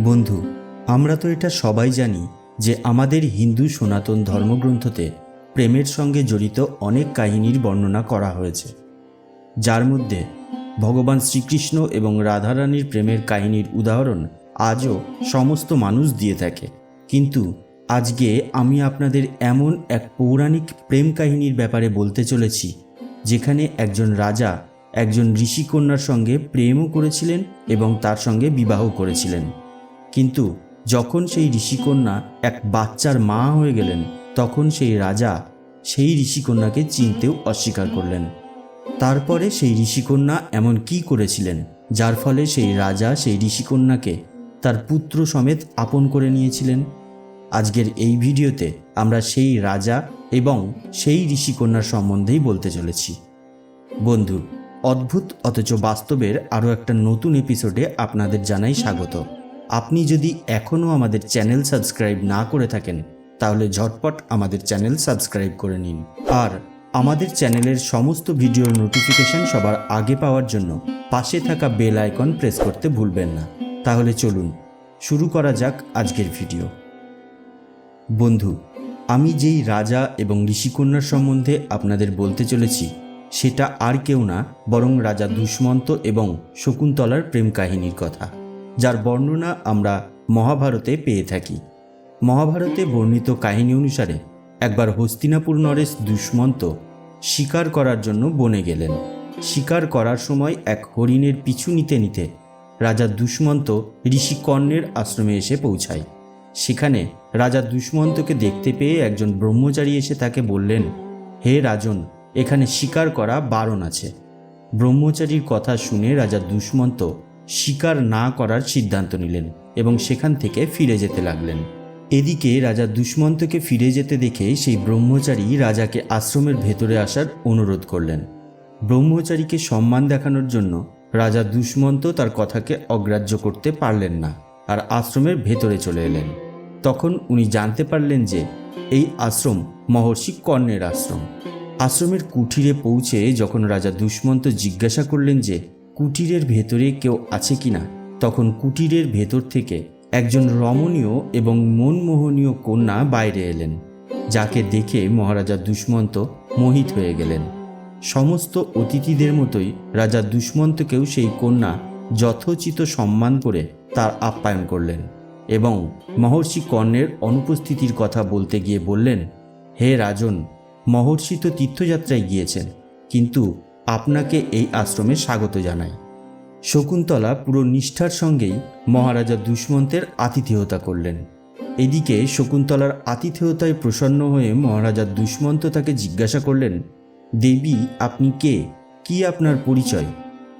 বন্ধু, আমরা তো এটা সবাই জানি যে আমাদের হিন্দু সনাতন ধর্মগ্রন্থতে প্রেমের সঙ্গে জড়িত অনেক কাহিনীর বর্ণনা করা হয়েছে। যার মধ্যে ভগবান শ্রীকৃষ্ণ এবং রাধারানীর প্রেমের কাহিনীর উদাহরণ আজও সমস্ত মানুষ দিয়ে থাকে। কিন্তু আজকে আমি আপনাদের এমন এক পৌরাণিক প্রেম কাহিনীর ব্যাপারে বলতে চলেছি, যেখানে একজন রাজা, একজন ঋষিকন্যার সঙ্গে প্রেমও করেছিলেন এবং তার সঙ্গে বিবাহ করেছিলেন। কিন্তু যখন সেই ঋষিকন্যা এক বাচ্চার মা হয়ে গেলেন, তখন সেই রাজা সেই ঋষিকন্যাকে চিনতেও অস্বীকার করলেন। তারপরে সেই ঋষিকন্যা এমন কি করেছিলেন, যার ফলে সেই রাজা সেই ঋষিকন্যাকে তার পুত্র সমেত আপন করে নিয়েছিলেন? আজকের এই ভিডিওতে আমরা সেই রাজা এবং সেই ঋষিকন্যার সম্বন্ধেই বলতে চলেছি। বন্ধু, অদ্ভুত অথচ বাস্তবের আরও একটা নতুন এপিসোডে আপনাদের জানাই স্বাগত। আপনি যদি এখনও আমাদের চ্যানেল সাবস্ক্রাইব না করে থাকেন, তাহলে ঝটপট আমাদের চ্যানেল সাবস্ক্রাইব করে নিন। আর আমাদের চ্যানেলের সমস্ত ভিডিওর নোটিফিকেশন সবার আগে পাওয়ার জন্য পাশে থাকা বেল আইকন প্রেস করতে ভুলবেন না। তাহলে চলুন, শুরু করা যাক আজকের ভিডিও। বন্ধু, আমি যেই রাজা এবং ঋষিকন্যার সম্বন্ধে আপনাদের বলতে চলেছি, সেটা আর কেউ না, বরং রাজা দুষ্মন্ত এবং শকুন্তলার প্রেম কাহিনীর কথা। যার বর্ণনা আমরা মহাভারতে পেয়ে থাকি। মহাভারতে বর্ণিত কাহিনী অনুসারে একবার হস্তিনাপুর নরেশ দুষ্মন্ত শিকার করার জন্য বনে গেলেন। শিকার করার সময় এক হরিণের পিছু নিতে নিতে রাজা দুষ্মন্ত ঋষি কর্ণের আশ্রমে এসে পৌঁছায়। সেখানে রাজা দুষ্মন্তকে দেখতে পেয়ে একজন ব্রহ্মচারী এসে তাকে বললেন, হে রাজন, এখানে শিকার করা বারণ আছে। ব্রহ্মচারীর কথা শুনে রাজা দুষ্মন্ত শিকার না করার সিদ্ধান্ত নিলেন এবং সেখান থেকে ফিরে যেতে লাগলেন। এদিকে রাজা দুষ্মন্তকে ফিরে যেতে দেখে সেই ব্রহ্মচারী রাজাকে আশ্রমের ভেতরে আসার অনুরোধ করলেন। ব্রহ্মচারীকে সম্মান দেখানোর জন্য রাজা দুষ্মন্ত তার কথাকে অগ্রাহ্য করতে পারলেন না আর আশ্রমের ভেতরে চলে এলেন। তখন উনি জানতে পারলেন যে এই আশ্রম মহর্ষি কর্ণের আশ্রম। আশ্রমের কুঠিরে পৌঁছে যখন রাজা দুষ্মন্ত জিজ্ঞাসা করলেন যে কুটিরের ভেতরে কেউ আছে কি না তখন কুটিরের ভেতর থেকে একজন রমণীয় এবং মনমোহনীয় কন্যা বাইরে এলেন, যাকে দেখে মহারাজা দুষ্মন্ত মোহিত হয়ে গেলেন। সমস্ত অতিথিদের মতোই রাজা দুষ্মন্তকেও সেই কন্যা যথোচিত সম্মান করে তার আপ্যায়ন করলেন এবং মহর্ষি কর্ণের অনুপস্থিতির কথা বলতে গিয়ে বললেন, হে রাজন, মহর্ষি তো তীর্থযাত্রায় গিয়েছেন, কিন্তু আপনাকে এই আশ্রমে স্বাগত জানাই। শকুন্তলা পুরো নিষ্ঠার সঙ্গেই মহারাজা দুষ্মন্তের আতিথেয়তা করলেন। এদিকে শকুন্তলার আতিথেয়তায় প্রসন্ন হয়ে মহারাজা দুষ্মন্ত তাকে জিজ্ঞাসা করলেন, দেবী, আপনি কে? কি আপনার পরিচয়?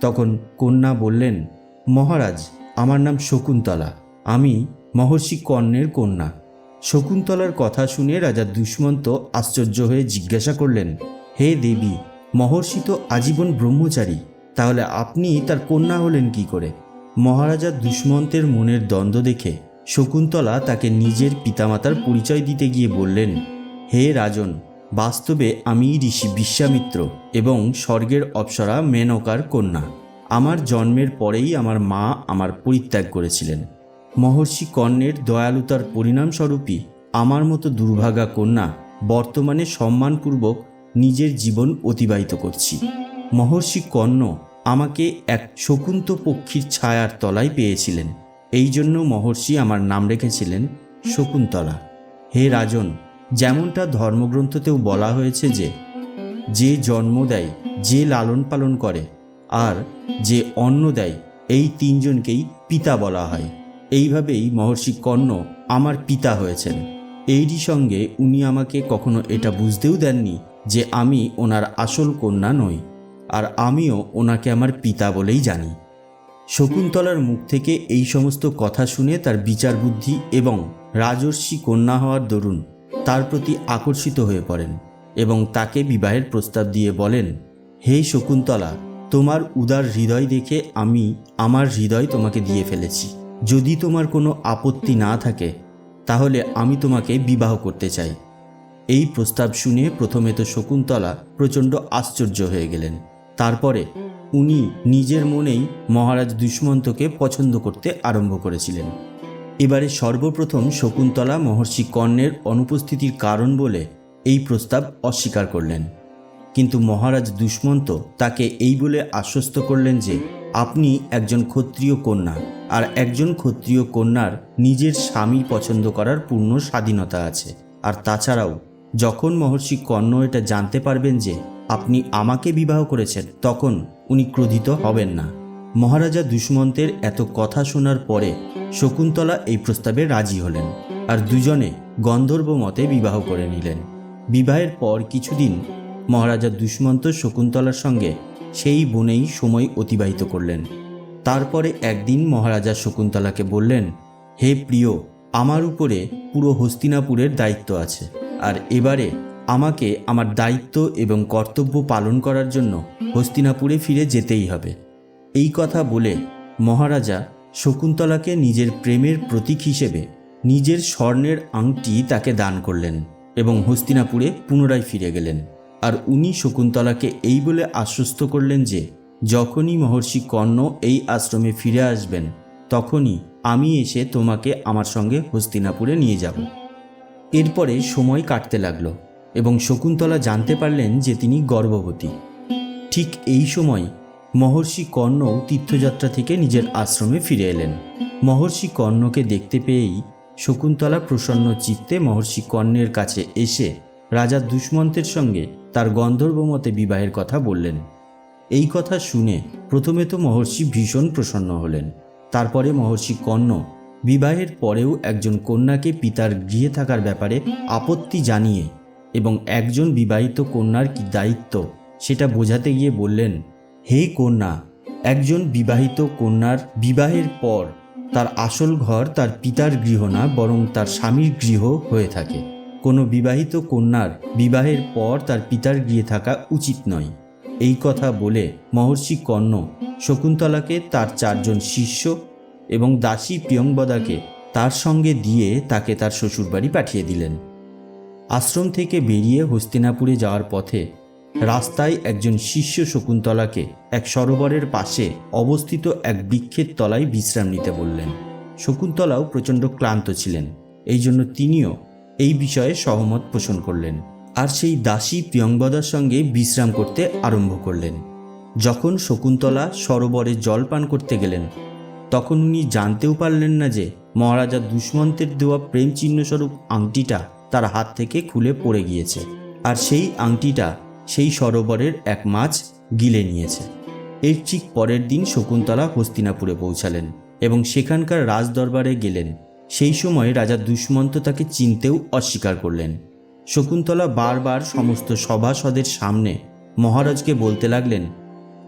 তখন কন্যা বললেন, মহারাজ, আমার নাম শকুন্তলা। আমি মহর্ষি কর্ণের কন্যা। শকুন্তলার কথা শুনে রাজা দুষ্মন্ত আশ্চর্য হয়ে জিজ্ঞাসা করলেন, হে দেবী মহর্ষি তো আজীবন ব্রহ্মচারী, তাহলে আপনি তার কন্যা হলেন কি করে? মহারাজা দুষ্মন্তের মনের দ্বন্দ্ব দেখে শকুন্তলা তাকে নিজের পিতামাতার পরিচয় দিতে গিয়ে বললেন, হে রাজন, বাস্তবে আমি ঋষি বিশ্বামিত্র এবং স্বর্গের অপ্সরা মেনকার কন্যা। আমার জন্মের পরেই আমার মা আমার পরিত্যাগ করেছিলেন। মহর্ষি কর্ণের দয়ালুতার পরিণামস্বরূপই আমার মতো দুর্ভাগা কন্যা বর্তমানে সম্মানপূর্বক নিজের জীবন অতিবাহিত করছি। মহর্ষি কর্ণ আমাকে এক শকুন্ত পক্ষীর ছায়ার তলায় পেয়েছিলেন। এই জন্য মহর্ষি আমার নাম রেখেছিলেন শকুন্তলা। হে রাজন, যেমনটা ধর্মগ্রন্থতেও বলা হয়েছে যে যে জন্ম দেয়, যে লালন পালন করে, আর যে অন্ন দেয়, এই তিনজনকেই পিতা বলা হয়। এইভাবেই মহর্ষি কর্ণ আমার পিতা হয়েছেন। এরই সঙ্গে উনি আমাকে কখনো এটা বুঝতেও দেননি যে আমি ওনার আসল কন্যা নই, আর আমিও ওনাকে আমার পিতা বলেই জানি। শকুন্তলার মুখ থেকে এই সমস্ত কথা শুনে তার বিচার বুদ্ধি এবং রাজর্ষি কন্যা হওয়ার দরুন তার প্রতি আকর্ষিত হয়ে পড়েন এবং তাকে বিবাহের প্রস্তাব দিয়ে বলেন, হে শকুন্তলা, তোমার উদার হৃদয় দেখে আমি আমার হৃদয় তোমাকে দিয়ে ফেলেছি। যদি তোমার কোনো আপত্তি না থাকে, তাহলে আমি তোমাকে বিবাহ করতে চাই। এই প্রস্তাব শুনে প্রথমে তো শকুন্তলা প্রচণ্ড আশ্চর্য হয়ে গেলেন। তারপরে উনি নিজের মনেই মহারাজ দুষ্মন্তকে পছন্দ করতে আরম্ভ করেছিলেন। এবারে সর্বপ্রথম শকুন্তলা মহর্ষি কর্ণের অনুপস্থিতির কারণ বলে এই প্রস্তাব অস্বীকার করলেন। কিন্তু মহারাজ দুষ্মন্ত তাকে এই বলে আশ্বস্ত করলেন যে, আপনি একজন ক্ষত্রিয় কন্যা আর একজন ক্ষত্রিয় কন্যার নিজের স্বামী পছন্দ করার পূর্ণ স্বাধীনতা আছে। আর তাছাড়াও যখন মহর্ষি কর্ণ এটা জানতে পারবেন যে আপনি আমাকে বিবাহ করেছেন, তখন উনি ক্রোধিত হবেন না। মহারাজা দুষ্মন্তের এত কথা শোনার পরে শকুন্তলা এই প্রস্তাবে রাজি হলেন আর দুজনে গন্ধর্ব মতে বিবাহ করে নিলেন। বিবাহের পর কিছুদিন মহারাজা দুষ্মন্ত শকুন্তলার সঙ্গে সেই বনেই সময় অতিবাহিত করলেন। তারপরে একদিন মহারাজা শকুন্তলাকে বললেন, হে প্রিয়, আমার উপরে পুরো হস্তিনাপুরের দায়িত্ব আছে। আর এবারে আমাকে আমার দায়িত্ব এবং কর্তব্য পালন করার জন্য হস্তিনাপুরে ফিরে যেতেই হবে। এই কথা বলে মহারাজা শকুন্তলাকে নিজের প্রেমের প্রতীক হিসেবে নিজের স্বর্ণের আংটি তাকে দান করলেন এবং হস্তিনাপুরে পুনরায় ফিরে গেলেন। আর উনি শকুন্তলাকে এই বলে আশ্বস্ত করলেন যে, যখনই মহর্ষি কর্ণ এই আশ্রমে ফিরে আসবেন, তখনই আমি এসে তোমাকে আমার সঙ্গে হস্তিনাপুরে নিয়ে যাব। এরপরে সময় কাটতে লাগল এবং শকুন্তলা জানতে পারলেন যে তিনি গর্ভবতী। ঠিক এই সময় মহর্ষি কর্ণও তীর্থযাত্রা থেকে নিজের আশ্রমে ফিরে এলেন। মহর্ষি কর্ণকে দেখতে পেয়েই শকুন্তলা প্রসন্ন চিত্তে মহর্ষি কর্ণের কাছে এসে রাজা দুষ্মন্তের সঙ্গে তার গন্ধর্ব মতে বিবাহের কথা বললেন। এই কথা শুনে প্রথমে তো মহর্ষি ভীষণ প্রসন্ন হলেন। তারপরে মহর্ষি কর্ণ বিবাহের পরেও একজন কন্যাকে পিতার গৃহে থাকার ব্যাপারে আপত্তি জানিয়ে এবং একজন বিবাহিত কন্যার কি দায়িত্ব সেটা বোঝাতে গিয়ে বললেন, হে কন্যা, একজন বিবাহিত কন্যার বিবাহের পর তার আসল ঘর তার পিতার গৃহ না, বরং তার স্বামীর গৃহ হয়ে থাকে। কোনো বিবাহিত কন্যার বিবাহের পর তার পিতার গৃহে থাকা উচিত নয়। এই কথা বলে মহর্ষি কর্ণ শকুন্তলাকে তার চারজন শিষ্য এবং দাসী প্রিয়ংবদাকে তার সঙ্গে দিয়ে তাকে তার শ্বশুরবাড়ি পাঠিয়ে দিলেন। আশ্রম থেকে বেরিয়ে হস্তিনাপুরে যাওয়ার পথে রাস্তায় একজন শিষ্য শকুন্তলাকে এক সরোবরের পাশে অবস্থিত এক বৃক্ষের তলায় বিশ্রাম নিতে বললেন। শকুন্তলাও প্রচণ্ড ক্লান্ত ছিলেন, এই জন্য তিনিও এই বিষয়ে সহমত পোষণ করলেন আর সেই দাসী প্রিয়ংবদার সঙ্গে বিশ্রাম করতে আরম্ভ করলেন। যখন শকুন্তলা সরোবরে জল পান করতে গেলেন তখন উনি জানতেও পারলেন না যে মহারাজা দুষ্মন্তের দেওয়া প্রেম চিহ্নস্বরূপ আংটিটা তার হাত থেকে খুলে পড়ে গিয়েছে। আর সেই আংটিটা সেই সরোবরের এক মাছ গিলে নিয়েছে। এর ঠিক পরের দিন শকুন্তলা হস্তিনাপুরে পৌঁছালেন এবং সেখানকার রাজদরবারে গেলেন। সেই সময় রাজা দুষ্মন্ত তাকে চিনতেও অস্বীকার করলেন। শকুন্তলা বারবার সমস্ত সভাসদের সামনে মহারাজকে বলতে লাগলেন,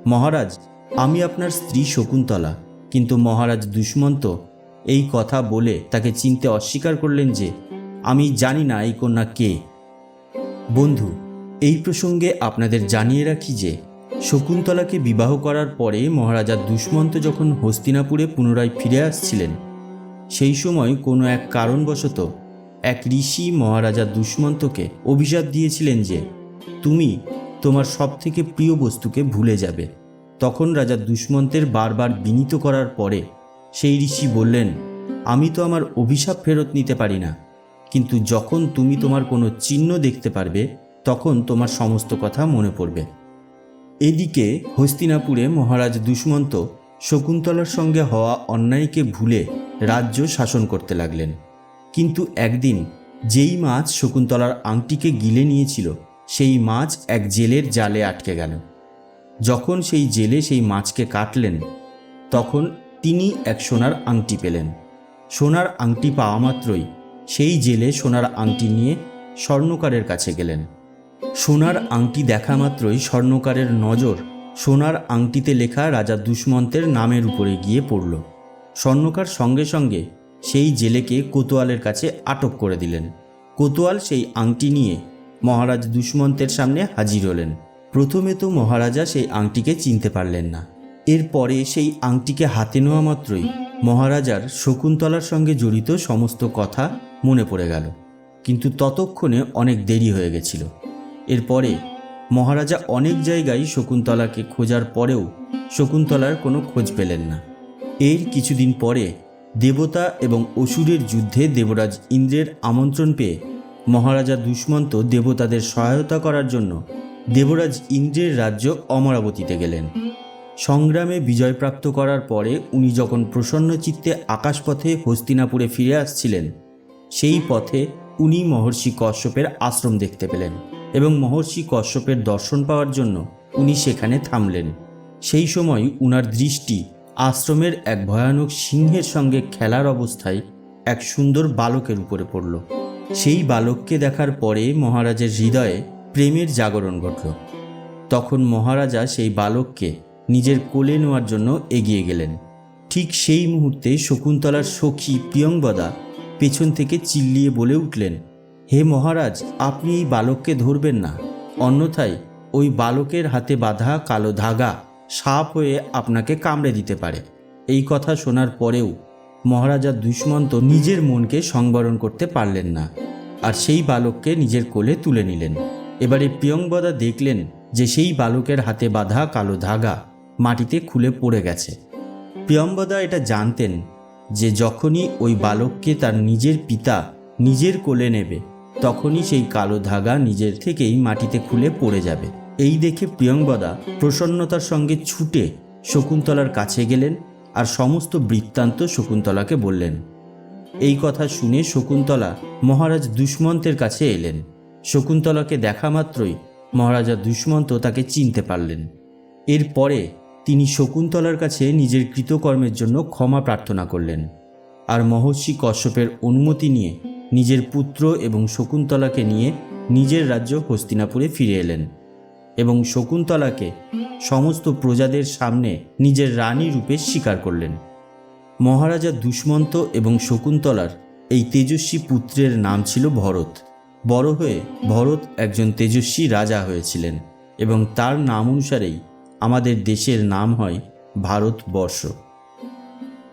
মহারাজ, আমি আপনার স্ত্রী শকুন্তলা। কিন্তু মহারাজ দুষ্মন্ত এই কথা বলে তাকে চিনতে অস্বীকার করলেন যে, আমি জানি না এই কন্যা কে। বন্ধু, এই প্রসঙ্গে আপনাদের জানিয়ে রাখি যে, শকুন্তলাকে বিবাহ করার পরে মহারাজা দুষ্মন্ত যখন হস্তিনাপুরে পুনরায় ফিরে আসছিলেন, সেই সময় কোনো এক কারণবশত এক ঋষি মহারাজা দুষ্মন্তকে অভিশাপ দিয়েছিলেন যে, তুমি তোমার সবথেকে প্রিয় বস্তুকে ভুলে যাবে। তখন রাজা দুষ্মন্তের বারবার বিনীত করার পরে সেই ঋষি বললেন, আমি তো আমার অভিশাপ ফেরত নিতে পারি না, কিন্তু যখন তুমি তোমার কোনো চিহ্ন দেখতে পারবে, তখন তোমার সমস্ত কথা মনে পড়বে। এদিকে হস্তিনাপুরে মহারাজ দুষ্মন্ত শকুন্তলার সঙ্গে হওয়া অন্যায়কে ভুলে রাজ্য শাসন করতে লাগলেন। কিন্তু একদিন যেই মাছ শকুন্তলার আংটিকে গিলে নিয়েছিল, সেই মাছ এক জেলের জালে আটকে গেল। যখন সেই জেলে সেই মাছকে কাটলেন, তখন তিনি এক সোনার আংটি পেলেন। সোনার আংটি পাওয়া মাত্রই সেই জেলে সোনার আংটি নিয়ে স্বর্ণকারের কাছে গেলেন। সোনার আংটি দেখা মাত্রই স্বর্ণকারের নজর সোনার আংটিতে লেখা রাজা দুষ্মন্তের নামের উপরে গিয়ে পড়ল। স্বর্ণকার সঙ্গে সঙ্গে সেই জেলেকে কোতোয়ালের কাছে আটক করে দিলেন। কোতোয়াল সেই আংটি নিয়ে মহারাজ দুষ্মন্তের সামনে হাজির হলেন। প্রথমে তো মহারাজা সেই আংটিকে চিনতে পারলেন না। এরপরে সেই আংটিকে হাতে নেওয়া মাত্রই মহারাজার শকুন্তলার সঙ্গে জড়িত সমস্ত কথা মনে পড়ে গেল। কিন্তু ততক্ষণে অনেক দেরি হয়ে গেছিল। এরপরে মহারাজা অনেক জায়গায় শকুন্তলাকে খোঁজার পরেও শকুন্তলার কোনো খোঁজ পেলেন না। এর কিছুদিন পরে দেবতা এবং অসুরের যুদ্ধে দেবরাজ ইন্দ্রের আমন্ত্রণ পেয়ে মহারাজা দুষ্মন্ত দেবতাদের সহায়তা করার জন্য দেবরাজ ইন্দ্রের রাজ্য অমরাবতীতে গেলেন। সংগ্রামে বিজয়প্রাপ্ত করার পরে উনি যখন প্রসন্ন চিত্তে আকাশপথে হস্তিনাপুরে ফিরে আসছিলেন, সেই পথে উনি মহর্ষি কশ্যপের আশ্রম দেখতে পেলেন এবং মহর্ষি কশ্যপের দর্শন পাওয়ার জন্য উনি সেখানে থামলেন। সেই সময় উনার দৃষ্টি আশ্রমের এক ভয়ানক সিংহের সঙ্গে খেলার অবস্থায় এক সুন্দর বালকের উপরে পড়ল। সেই বালককে দেখার পরে মহারাজের হৃদয়ে প্রেমের জাগরণ ঘটল। তখন মহারাজা সেই বালককে নিজের কোলে নেওয়ার জন্য এগিয়ে গেলেন। ঠিক সেই মুহূর্তে শকুন্তলার সখী প্রিয়ংবদা পেছন থেকে চিল্লিয়ে বলে উঠলেন, হে মহারাজ, আপনি এই বালককে ধরবেন না। অন্যথায় ওই বালকের হাতে বাঁধা কালো ধাগা সাপ হয়ে আপনাকে কামড়ে দিতে পারে। এই কথা শোনার পরেও মহারাজা দুষ্মন্ত নিজের মনকে সংবরণ করতে পারলেন না, আর সেই বালককে নিজের কোলে তুলে নিলেন। এবারে প্রিয়ংবদা দেখলেন যে সেই বালকের হাতে বাঁধা কালো ধাগা মাটিতে খুলে পড়ে গেছে। প্রিয়ম্বদা এটা জানতেন যে যখনই ওই বালককে তার নিজের পিতা নিজের কোলে নেবে, তখনই সেই কালো ধাগা নিজের থেকেই মাটিতে খুলে পড়ে যাবে। এই দেখে প্রিয়ংবদা প্রসন্নতার সঙ্গে ছুটে শকুন্তলার কাছে গেলেন আর সমস্ত বৃত্তান্ত শকুন্তলাকে বললেন, এই কথা শুনে শকুন্তলা মহারাজ দুষ্মন্তের কাছে এলেন। শকুন্তলাকে দেখা মাত্রই মহারাজা দুষ্মন্ত তাকে চিনতে পারলেন। এরপরে তিনি শকুন্তলার কাছে নিজের কৃতকর্মের জন্য ক্ষমা প্রার্থনা করলেন আর মহর্ষি কশ্যপের অনুমতি নিয়ে নিজের পুত্র এবং শকুন্তলাকে নিয়ে নিজের রাজ্য হস্তিনাপুরে ফিরে এলেন এবং শকুন্তলাকে সমস্ত প্রজাদের সামনে নিজের রানী রূপে স্বীকার করলেন। মহারাজা দুষ্মন্ত এবং শকুন্তলার এই তেজস্বী পুত্রের নাম ছিল ভরত। বড় হয়ে ভরত একজন তেজস্বী রাজা হয়েছিলেন এবং তার নাম অনুসারেই আমাদের দেশের নাম হয় ভারতবর্ষ।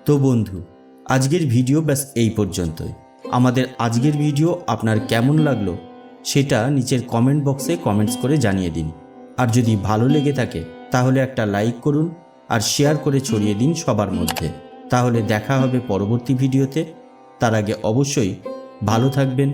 তো বন্ধু, আজকের ভিডিও ব্যাস এই পর্যন্তই। আমাদের আজকের ভিডিও আপনার কেমন লাগল সেটা নিচের কমেন্ট বক্সে কমেন্টস করে জানিয়ে দিন। আর যদি ভালো লেগে থাকে, তাহলে একটা লাইক করুন আর শেয়ার করে ছড়িয়ে দিন সবার মধ্যে। তাহলে দেখা হবে পরবর্তী ভিডিওতে। তার আগে অবশ্যই ভালো থাকবেন